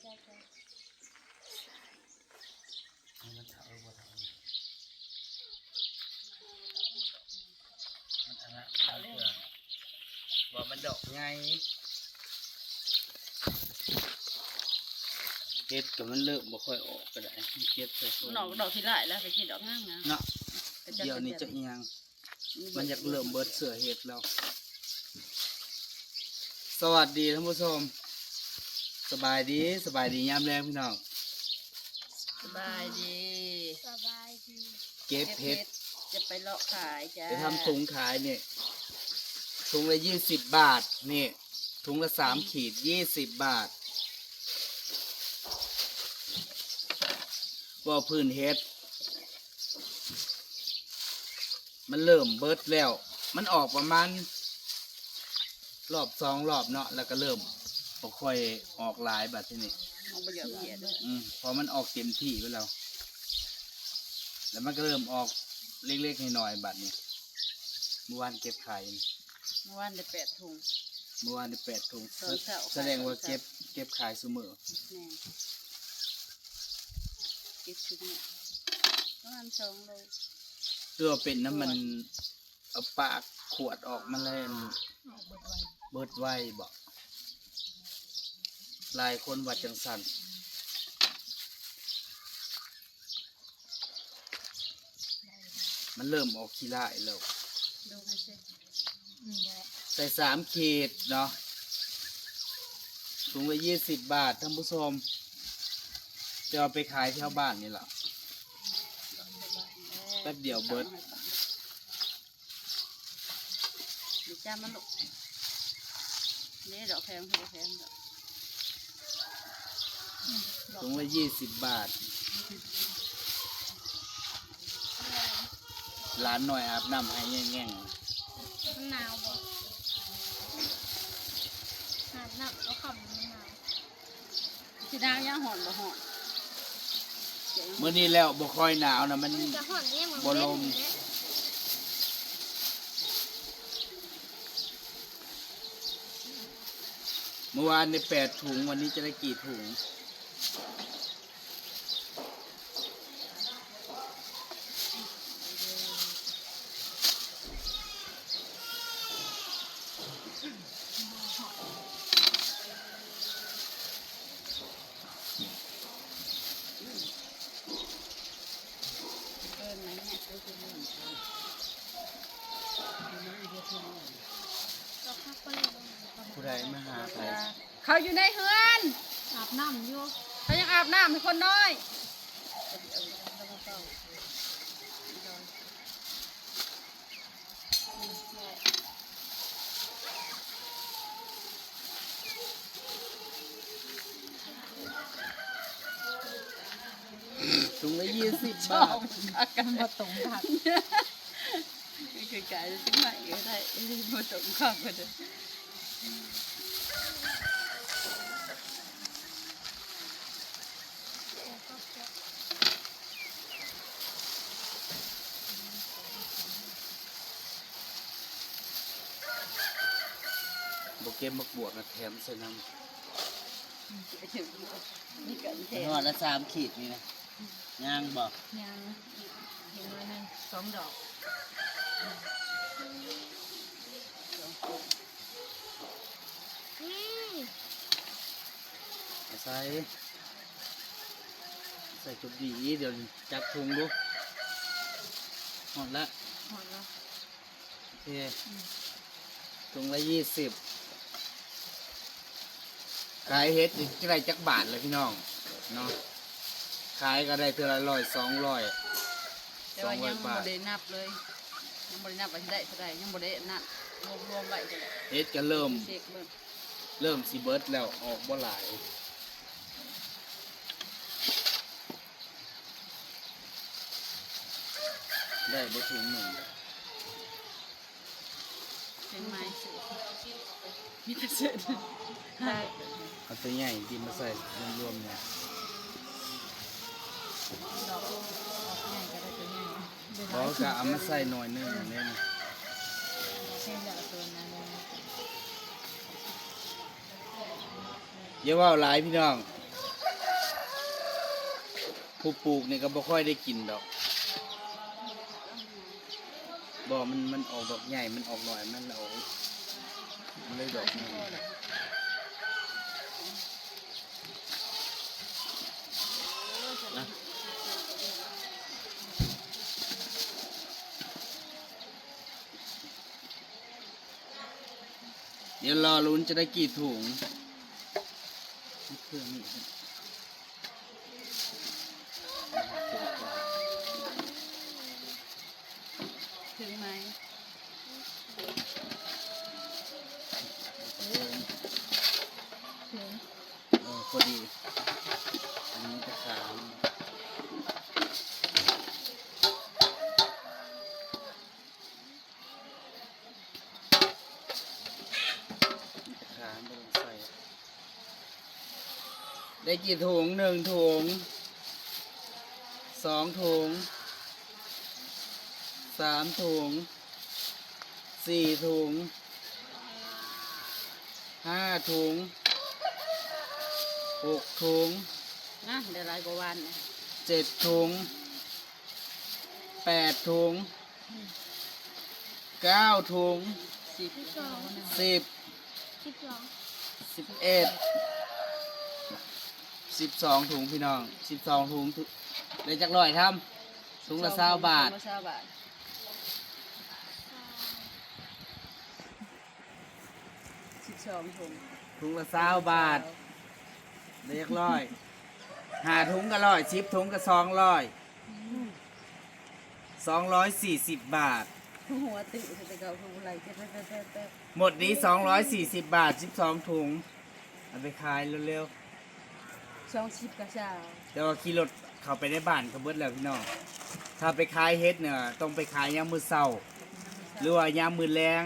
ใช่ใช่ให้มันเถาบ่เถามันอันนั้นเอาเถอะว่ามันดอกไงเฮ็ดก็มันเริ่มบ่ค่อยออกก็ได้มันเก็บใส่คนดอกดอกที่ไล่แล้วไปกินดอกง่างนะเนาะเดี๋ยวนี้จะเอียงมันอยากเริ่มเบิดเสือเห็ดแล้วสวัสดีท่านผู้ชม สบายดีสบายดียามแรงพี่น้องสบายดีสบายดีเก็บเห็ดจะไปเลาะขายจ้าไปทำถุงขายเนี่ยถุงละยี่สิบบาทนี่ถุงละสามขีดยี่สิบบาทว่าพื้นเห็ด มันเริ่มเบิดแล้ว มันออกประมาณรอบสองรอบเนาะแล้วก็เริ่ม บ่ค่อยออกหลายบัดทีนี้มองประโยชน์เหี้ยด้วยอืมพอมันออกเต็มที่ไปแล้ว แล้วมันก็เริ่มออกเล็กๆน้อยๆบัดนี้เมื่อวานเก็บขายนี่เมื่อวานได้แปดถุง เมื่อวานได้แปดถุงตอนเช้า แสดงว่าเก็บเก็บขายเสมอแน่กินชุดเนี่ยประมาณสองโลเพื่อเป็นน้ำมันเอาปากขวดออกมาแล้วออกเบิดไว้เบิดไว้บอก หลายคนว่าจังสันมันเริ่มออกขี้ร้ายแล้วใส่สามขีดเนาะถุงละยี่สิบบาทท่านผู้ชมจะเอาไปขายแถวบ้านนี่แหละแป๊บเดียวเบิดเดี๋ยวจ้ามันลุกนี่ดอกแพงดอกแพงดอก ถุงละยี่สิบบาทร้านหน่อยอาบน้ำให้แง่งมันหนาวบ่หาดน้ำก็ขับมันหนาวที่นางย่างหอนบ่หอนเจ๋งๆเมื่อนี้แล้วบ่ค่อยหนาวนะมัน มันจะห่อนเนี่ยเหมือนบ่ลม เล่นอยู่เนี่ยเมื่อวานในแปดถุงวันนี้จะได้กี่ถุง เกินไหมเนี่ย เราพักก็เลยลง ผู้ใดมาหาใคร เขาอยู่ในเฮือนอาบน้ำอยู่เขายังอาบน้ำให้คนน้อยถุงละยี่สิบชอบบาทอาการมาตรงผักนี่คือกายจะไม่ก็ได้มาตรงข้ามกันเลย บเก็บมักบวกนะแถมใส่น้นี่กันแทำนนอนละสามขีดนี่นะย่างบอกยังเห็นไหมนสองดอกนี่ใส่ใส่จุดดีเดี๋ยวจับถุงดูหมดละหมดแล้วโอเคถุงละยี่สิบ ขายเฮ็ดนี่จะได้จักบาทเลยพี่น้องเนาะขายก็ได้เท่าละร้อยสองร้อยแต่ว่ายังบ่ได้นับเลยยังบ่ได้นับว่าสิได้เท่าใดยังบ่ได้นับรวมรวมไว้กันเฮ็ดก็เริ่มเช็คเบิ่งเริ่มสิเบิร์ดแล้วออกบ่หลายได้บ่ถุงหนึ่งเป็นไหมมีแต่เศษ ได้เอาตัวใหญ่ที่มาใส่รวมๆเนี่ยดอกดอกใหญ่ก็ได้ตัวใหญ่เพราะก็เอามาใส่หน่อยหนึงอันนี้นะเช่นแบบตัวนั้นเลยอย่าว่าหลายพี่น้อง ผู้ปลูกนี่ก็บ่ค่อยได้กินดอกบ่มันมันออกดอกใหญ่ มันออกหน่อย มันออกมันเลยดอกใหญ่นะ เดี๋ยวรอลุ้นจะได้กี่ถุงเครื่องนี้ ได้กี่ถุงหนึ่งถุงสองถุงสามถุงสี่ถุงห้าถุงหกถุงนะเดี๋ยวหลายกว่าวันเนี่ยเจ็ดถุงแปดถุงเก้าถุงสิบสิบสิบสองสิบเอ็ด สิบสองถุงพี่น้องสิบสองถุงถุได้จักร้อยทำถุงละเศร้าบาทถุงละเศร้าบาทสิบสองถุงถุงละเศร้าบาทได้จักร้อยหาถุงก็ร้อยสิบถุงก็สองร้อยสองร้อยสี่สิบบาทหัวติดแต่เก่าถุงอะไรเจ๊ะเจ๊ะเจ๊ะเจ๊ะหมดนี้สองร้อยสี่สิบบาทสิบสองถุงเอาไปขายเร็ว สองสิบกระเช้าๆแต่ว่าขี่รถเข้าไปในบ้านก็เบิดแล้วพี่น้องถ้าไปขายเฮ็ดเนี่ยต้องไปขายยามมือเศร้าหรือว่ายามมือแรง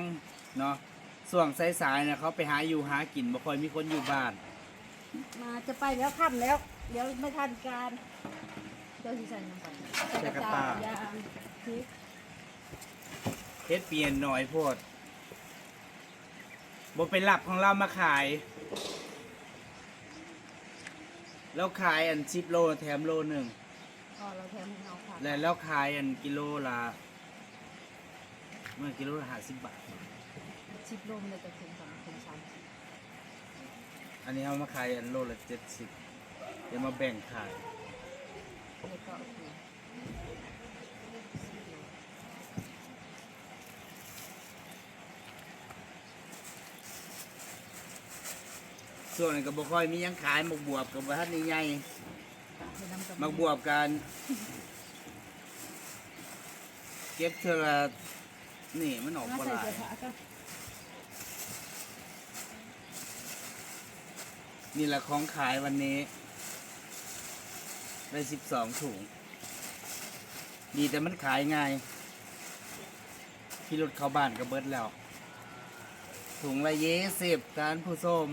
เนาะส่วงสายๆเนี่ยเขาไปหาอยู่หากินบ่ค่อยมีคนอยู่บ้าน มาจะไปแล้วค่ำแล้ว เดี๋ยวไม่ทันการเจ้าที่ใส่น้ำก่อนใส่กระตา ยางพริกเฮ็ดเปลี่ยนหน่อยโพดบ่เป็นหลับของเรามาขาย แล้วขายอันชิปโลแถมโลหนึ่งพอเราแถมให้เราค่ะและแล้วขายอันกิโลละเมื่อกิโลละห้าสิบบาทสิบโลมันจะถึงสองถึงสามสิบอันนี้เอามาขายอันโลละเจ็ดสิบเดี๋ยวมาแบ่งขาย แล้วก็โอเค ส่วนนั้นก็บ่ค่อยมีหยังขายหมกบวบกับบ่ทันนี่ใหญ่ให้น้ำกับหมกบวบกันเก็บเทื่อละนี่มันออกบ่หลายนี่แหละของขายวันนี้ได้สิบสองถุง ดีแต่มันขายง่ายพี่รถเข้าบ้านก็เบิดแล้ว ถุงละเยสิบทานผู้ส้ม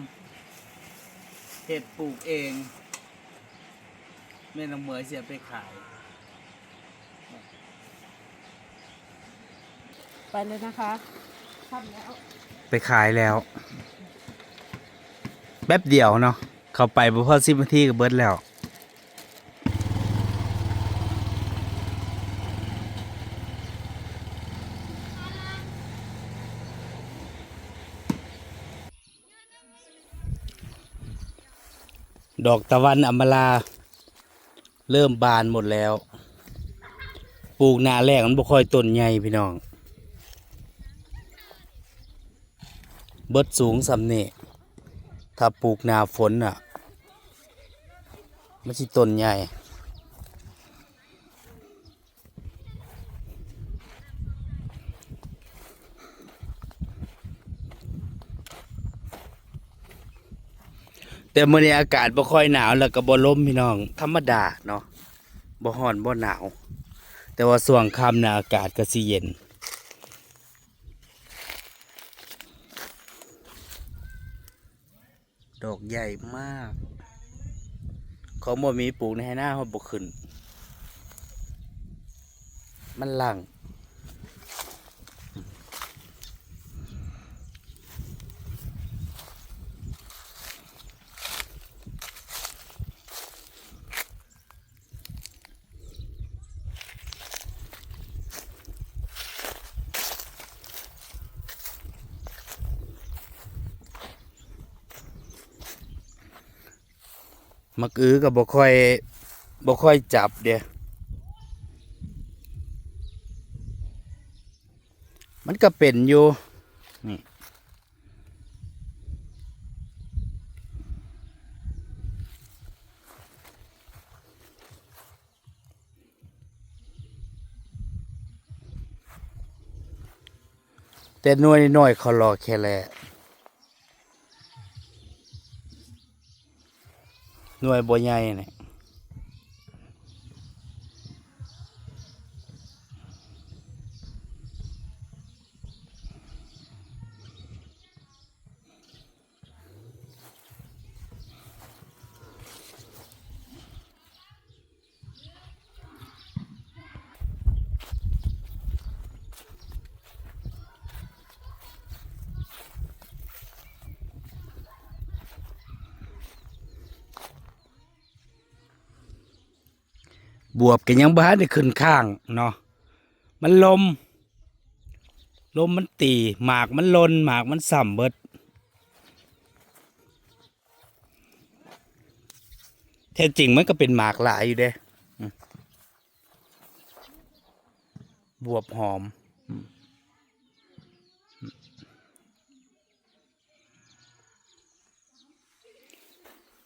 เห็ดปลูกเองแม่น้องเหมยเสียไปขาย ไปเลยนะคะค่ำแล้วไปขายแล้ว แป๊บเดียวเนาะ เข้าไปบ่พอสิบนาทีก็เบิดแล้ว ดอกตะวันอมราเริ่มบานหมดแล้ว ปลูกหนาแรกมันบ่ค่อยต้นใหญ่พี่น้อง เบิดสูงสำเน่ถ้าปลูกหนาฝนอะ มันสิต้นใหญ่ แต่เมื้อนี้อากาศบ่ค่อยหนาวแล้วก็บ่ลมพี่น้อง ธรรมดาเนาะบ่ร้อนบ่หนาว แต่ว่าช่วงค่ำนะอากาศก็สิเย็นดอกใหญ่มาก ของบ่มีปลูกในให้หน้าเขาบ่ขึ้น มันหลัง มักอื้อก็บ่ค่อยบ่ค่อยจับเด้มันก็เป็นอยู่นี่แต่หน่วยน้อยเขารอแค่แหละ หน่วยบ่ใหญ่เนี่ย บวบก็ยังบ้านได้ขึ้นข้างเนาะมันลม ลมมันตีหมากมันลนหมากมันสั่มเบิดแท้จริงมันก็เป็นหมากหลายอยู่เด้บวบหอมอืม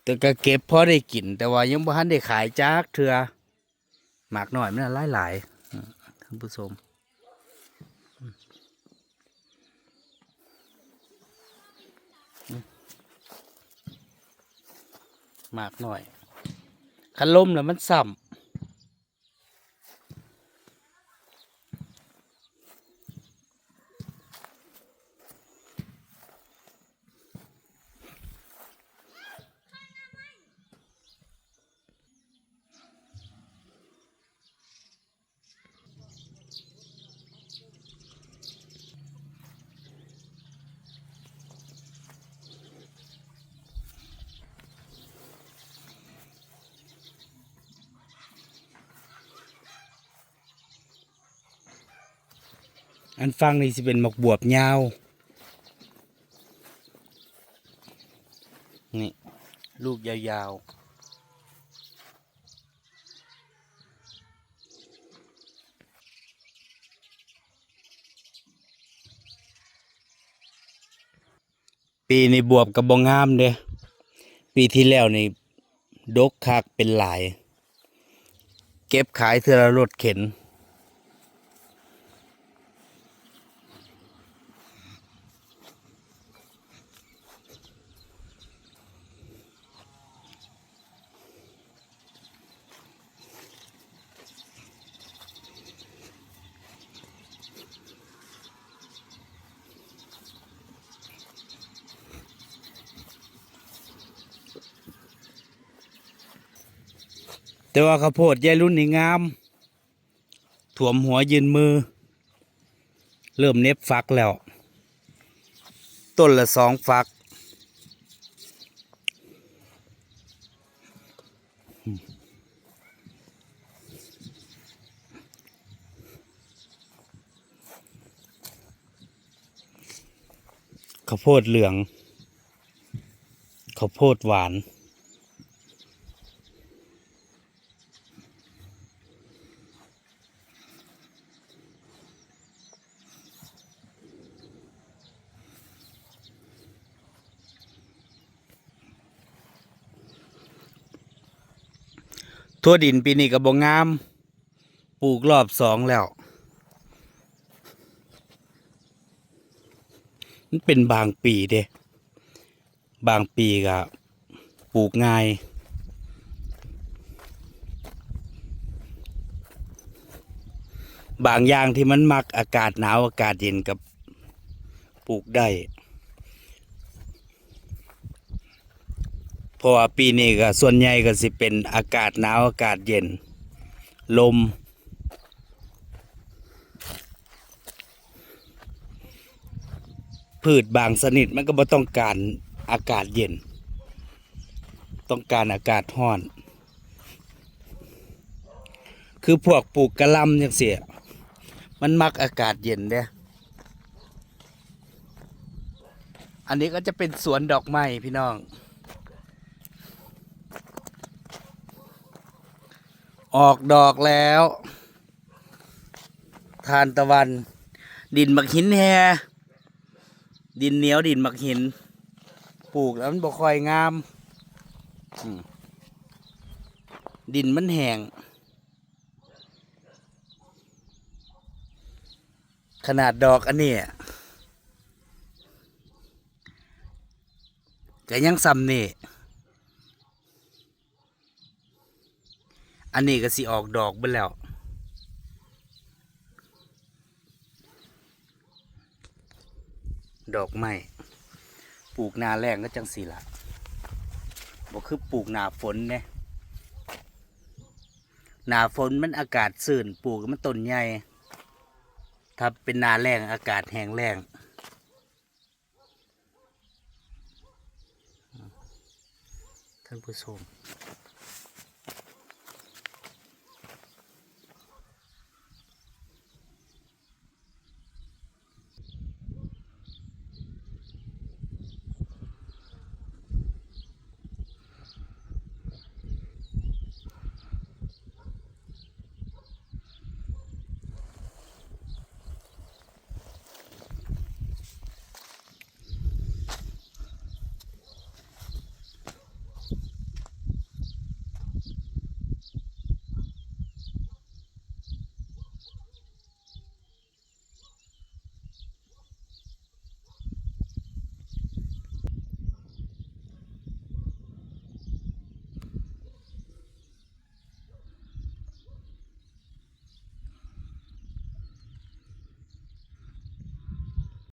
แต่ก็เก็บพอได้กิน แต่ว่ายังบ่ทันได้ขายจากเถื่อ หมากหน่อยมันหลายหลายท่านผู้ชมมอืมหมากหน่อยคันลมแล้วมันสั่ม อันฟังนี่สิเป็นหมกบวบยาว นี่ ลูกยาวๆปีนี้บวบกับบงงามเด้ปีที่แล้วนี่ดกคักเป็นหลาย เก็บขายเทือละรถเข็น แต่ว่าข้าวโพดยายรุ่นนี่งามถ่วมหัวยืนมือ เริ่มเน็บฟักแล้ว ต้นละสองฟัก ข้าวโพดเหลือง ข้าวโพดหวาน ทั่วดินปีนี้ก็บ่งาม ปลูกรอบสองแล้ว มันเป็นบางปีเด้บางปีก็ปลูกง่ายบางอย่างที่มันมักอากาศหนาวอากาศเย็นกับปลูกได้ เพราะว่าปีนี้ก็ส่วนใหญ่ก็สิเป็นอากาศหนาวอากาศเย็น ลม พืชบางชนิดมันก็บ่ต้องการอากาศเย็น ต้องการอากาศร้อน คือพวกปลูกกระลำจังเสียมันมักอากาศเย็นเด้อันนี้ก็จะเป็นสวนดอกไม้พี่น้อง ออกดอกแล้ว ทานตะวัน ดินหมักหินแฮดินเหนียวดินหมักหิน ปลูกแล้วมันบ่ค่อยงามอืมดินมันแห้งขนาดดอกอันนี้ก็ยังซ้ำนี่ อันนี้ก็สิออกดอกไปแล้ว ดอกไม้ปลูกนาแรงก็จังสีละบอกคือปลูกนาฝนเนี่ยนาฝนมันอากาศสื่นปลูกมันต้นใหญ่ถ้าเป็นนาแรงอากาศแห้งแรงท่านผู้ชม